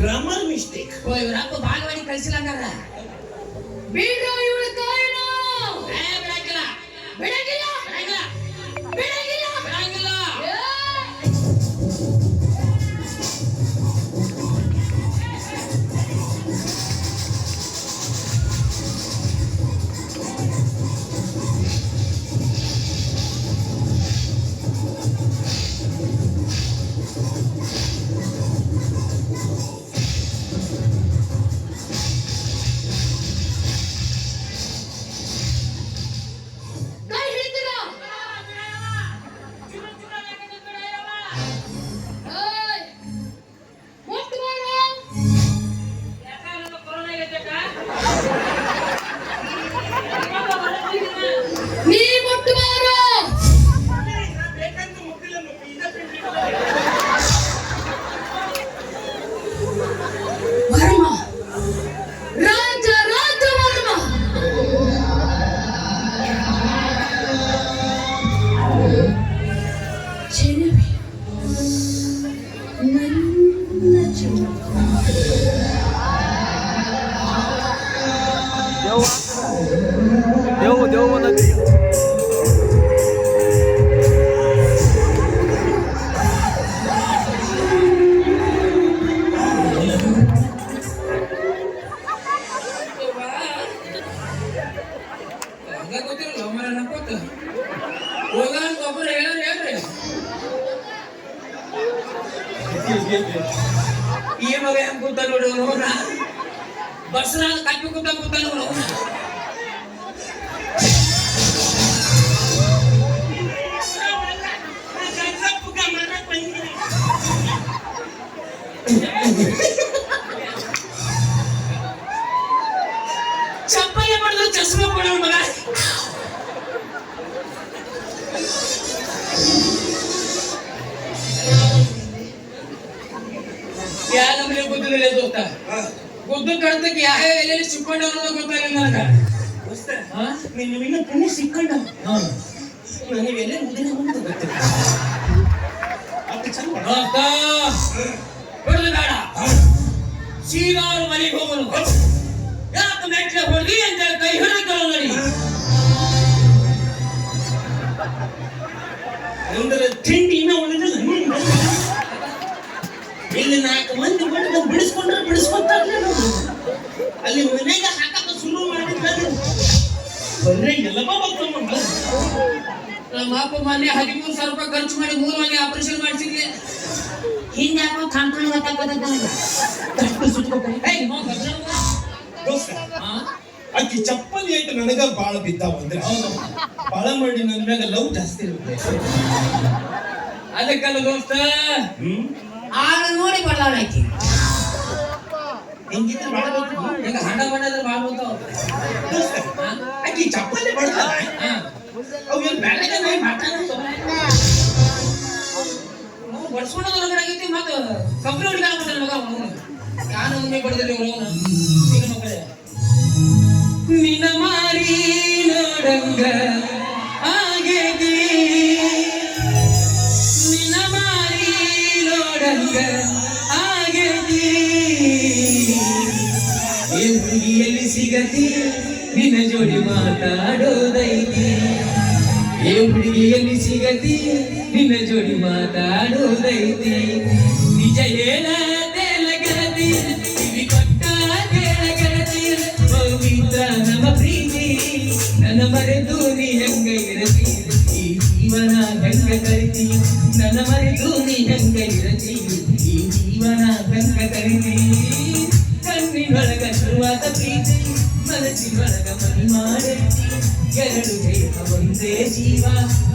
Grammar mistake ಓ ಇವ್ರಪ್ಪ ಬಾಲ್ವಾಡಿ ಕಳ್ಸಿಲ್ಲ ಹಂಗಾರ ಬಿಡ್ರೋ ಚೆಲುವೆ ನನ್ನ ಚೆಲುವೆ ದೇವು ದೇವು ನದಿ ಹಂಗ ಗೊತ್ತಿರಲ್ಲ ಒಮ್ಮೆ ನಕ್ಕೋತ ಹೋಗಾನ ಒಬ್ಬರು ಹೇಳ್ರಿ ಹೇಳ್ರಿ ಈ ಮಗ ಹೆಂಗ್ ಕೂತ ನೋಡಿ ಬಸ್ನಾಗ ಕಪ್ಪಿ ಕೂತ ಕೂತ ನೋಡು. ಚಪ್ಪಲಿ ಮಾಡಿದ್ರು ಚಸ್ಮಾ ಕೊಡೋಣ ಮಗ. ಗೊತ್ತಿರಲಿಲ್ಲ ದೋಸ್ತ ಗೊತ್ತು ಕಡ್ತಕ್ಕೆ ಯಾವ ಎಲೆಯಲ್ಲಿ ಸಿಕ್ಕೊಂಡು ಅನ್ನೋದು ಗೊತ್ತಾಗಿಲ್ಲ ನನಗ. ಹಾ? ನಿನ್ನ ನಿನ್ನ ಪುಣ್ಯ ಸಿಕ್ಕಂಡ. ನನಗೆಲ್ಲ ಮುದಿನ ಮುಂದೆ ಗೊತ್ತಿಲ್ಲ. ದೋಸ್ತ ಬೇಡ. ಸೀದಾ ಅವ್ರ ಮನೆಗೆ ಹೋಗೋನು ಯಾಕೆ ಮೆಟ್ಲೆ ಹೊಡೆದಿ ಅಂತ ಕೈ ಹಿಡಿದು ನೋಡಿ. ಅಂದ್ರೆ ತಿಂಡಿ ನಾಲ್ಕು ಮಂದಿ ಬಂದು ಬಿಡಿಸ್ಕೊಂಡ್ರೆ ಬಿಡಿಸ್ಕೊತಾರೆ ಅಲ್ಲಿ ಮನೆಗೆ ಹಾಕಕ್ಕ ಶುರು ಮಾಡಿದ್ರೆ ಬಂದ್ರೆ ಎಲ್ಲಮ್ಮ ಬರ್ತಾವ ನಮ್ಮ ಅಪ್ಪ ಮೊನ್ನೆ ಹದಿಮೂರು ಸಾವಿರ ರೂಪಾಯಿ ಖರ್ಚು ಮಾಡಿ ಮೂರು ಮನೆ ಆಪರೇಷನ್ ಮಾಡಿಸಿದ್ಲಿ ಹಿಂದೆ ಯಾಕೋ ಕಾಣ್ಕೊಂಡು ಗೊತ್ತಾಗ್ತದ ಅಕ್ಕಿ ಚಪ್ಪಲಿ ಐತೆ ನನಗ ಬಾಳ ಬಿದ್ದಾವ ಅಂದ್ರೆ ಬಾಳ ಮಾಡಿ ನನ್ನ ಮ್ಯಾಗ ಲವ್ ಜಾಸ್ತಿ ಇರುತ್ತೆ. ಅದಕ್ಕಲ್ಲ ದೋಸ್ತ. ಹ್ಮ್? ಆಳ ನೋಡಿ ಬಡಲಾಡಾಕಿ ಹೆಂಗಿದ್ರೆ ಮಾಡಬೇಕು ಈಗ ಹಣ ಮಾಡ್ಬೋತಾವ ದೋಸ್ತ ಆಕಿ ಚಪ್ಪಲಿ ಬಡ್ತಾಳೆ ಅವು ಏನ್ ನಾಯಿ ಆಗೈತಿ ಮತ್ತೆ ಕಂಪ್ನಿ ಹುಡುಗ ಆಗ್ಬಿಟ್ಟಾನ ಮಗ ಅವನು. ಯಾರು ಒಮ್ಮೆ ಬಡ್ದಿಲ್ಲ ಇವ್ರು ನೋಡಂಗ ಆಗೇತಿ ಸಿಗತಿ? ನಿನ್ನ ಜೋಡಿ ಮಾತಾಡೋದೈತಿ. ಏ ಹುಡುಗಿಯಲ್ಲಿ ಸಿಗತಿ? ನಿನ್ನ ಜೋಡಿ ಮಾತಾಡೋದೈತಿ. ನಿಜ ಏನ ತೇಲ ಗೆಳತಿ, ಕಿವಿ ಕೊಟ್ಟ ನಮ್ಮ ಪ್ರೀತಿ, ನನ್ನ ಮರೆತು ನೀ ಹೆಂಗ ಇರತಿ ಜೀವನ ಹೆಂಗ ಕರಿತಿ? ನನ್ನ ಮರೆತು ಹೆಂಗ ಕರಿತಿ ಕಣ್ಣಿನೊಳಗ ಶುರುವಾದ ಪ್ರೀತಿ ಮನಸ್ಸಿನೊಳಗ ಮನಿ ಮಾಡೈತಿ ಎರಡು ದೇಹ ಒಂದೇ ಜೀವ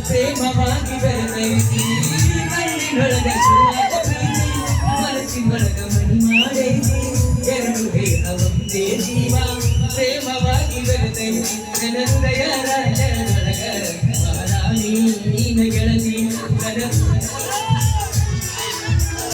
ಪ್ರೇಮವಾಗಿ ಬೆರೆತೈತಿ ಕಣ್ಣಿನೊಳಗ ಶುರುವಾದ ಪ್ರೀತಿ ಮನಸ್ಸಿನೊಳಗ ಮನಿ ಮಾಡೈತಿ ಎರಡು ದೇಹ ಒಂದೇ ಜೀವ ಪ್ರೇಮವಾಗಿ ಬೆರೆತೈತಿ ನನ್ನ